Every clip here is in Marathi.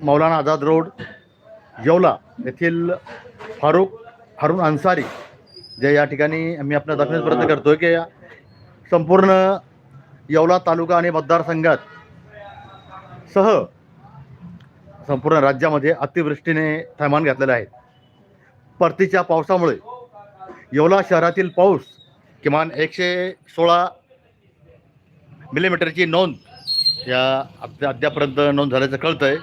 मौलाना आझाद रोड येवला येथील फारुख हारून अन्सारी जे या ठिकाणी आम्ही आपल्या दाखवण्याचा प्रयत्न करतोय की या संपूर्ण येवला तालुका आणि मतदारसंघात सह संपूर्ण राज्यामध्ये अतिवृष्टीने थैमान घातलेलं आहे. परतीच्या पावसामुळे येवला शहरातील पाऊस किमान एकशे सोळा मिलीमीटरची नोंद या अद्यापर्यंत नोंद झाल्याचं कळतं आहे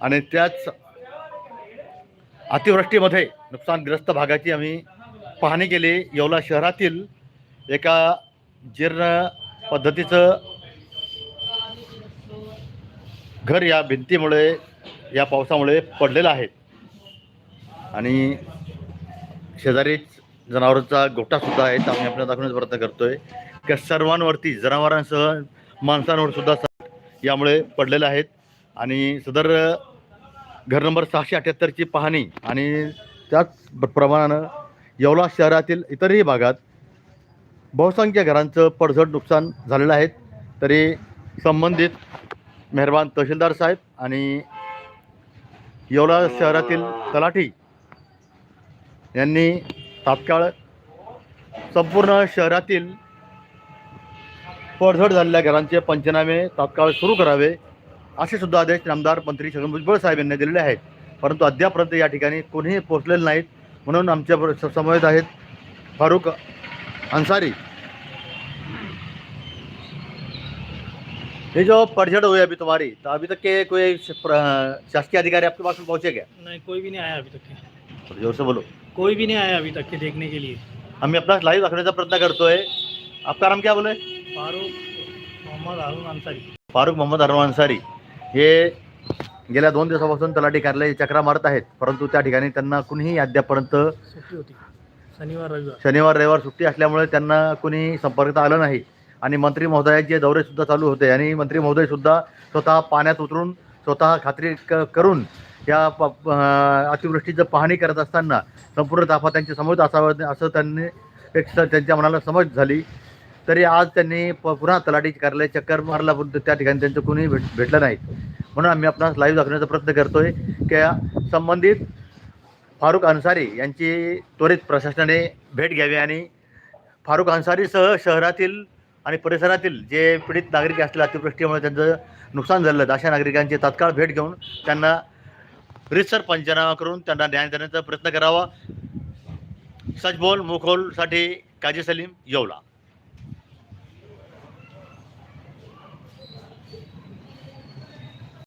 आणि त्याच अतिवृष्टीमध्ये नुकसानग्रस्त भागाची आम्ही पाहणी केली. येवला शहरातील एका जीर्ण पद्धतीचं घर या भिंतीमुळे या पावसामुळे पडलेलं आहे. आणि शेजारीच जनावरांचा गोठासुद्धा आहे आम्ही आपल्याला दाखवण्याचा प्रयत्न करतोय. की सर्वांवरती जनावरांसह माणसांवर सुद्धा यामुळे पडलेले आहेत आणि सदर घर नंबर सहाशे अठ्याहत्तरची पाहणी आणि त्याच प्रमाणानं येवला शहरातील इतरही भागात बहुसंख्य घरांचं पडझड नुकसान झालेलं आहे. तरी संबंधित मेहरबान तहसीलदार साहेब आणि येवला शहरातील तलाठी यांनी तात्काळ संपूर्ण शहरातील पडझड झालेल्या घरांचे पंचनामे तात्काळ सुरू करावे. असे सुद्धा आदेश नामदार मंत्री छगन भुजबळ साहेब यांनी दिलेले आहेत. परंतु अद्यापर्यंत या ठिकाणी कोणीही पोचलेले नाहीत. म्हणून आमच्या समवेत आहेत फारुख अंसारी ये जो पड़झड़ हुई अभी तुम्हारी तो अभी तक के कोई शासकीय अधिकारी आपके पास पहुंचे क्या? नहीं कोई भी नहीं आया अभी तक के। जोर से बोलो। कोई भी नहीं आया अभी तक के देखने के लिए। आम्ही अपना लाईव्ह दाखवण्याचा प्रयत्न करतोय आपका नाम क्या बोले? फारूक मोहम्मद हारून अंसारी फारुख मोहम्मद अरवा अन्सारी। हे गेल्या दोन दिवसापासून तलाठी कार्यालय चक्रा मारत आहेत परंतु त्या ठिकाणी त्यांना कुणीही अद्यापर्यंत शनिवार रविवार. शनिवार रविवार सुट्टी असल्यामुळे त्यांना कुणी संपर्कात आलं नाही. आणि मंत्री महोदयाचे दौरे सुद्धा चालू होते. आणि मंत्री महोदय सुद्धा स्वतः पाण्यात उतरून स्वतः खात्री क करून या अतिवृष्टीचं पाहणी करत असताना संपूर्ण ताफा त्यांच्यासमोर असावं असं त्यांनी एक त्यांच्या मनाला समज झाली. तरी आज त्यांनी प पुन्हा तलाठी कार्यालय चक्कर मारला त्या ठिकाणी त्यांचं कोणी भेट भेटलं नाही. म्हणून आम्ही आपणास लाईव्ह दाखवण्याचा प्रयत्न करतोय. की संबंधित फारुख अन्सारी यांची त्वरित प्रशासनाने भेट घ्यावी आणि फारुख अन्सारीसह शहरातील आणि परिसरातील जे पीडित नागरिक असले अतिवृष्टीमुळे त्यांचं नुकसान झालं आहे, अशा नागरिकांची तात्काळ भेट घेऊन त्यांना रितसर पंचनामा करून त्यांना न्याय देण्याचा प्रयत्न करावा. सचबोल मुखोलसाठी काजी सलीम येवला.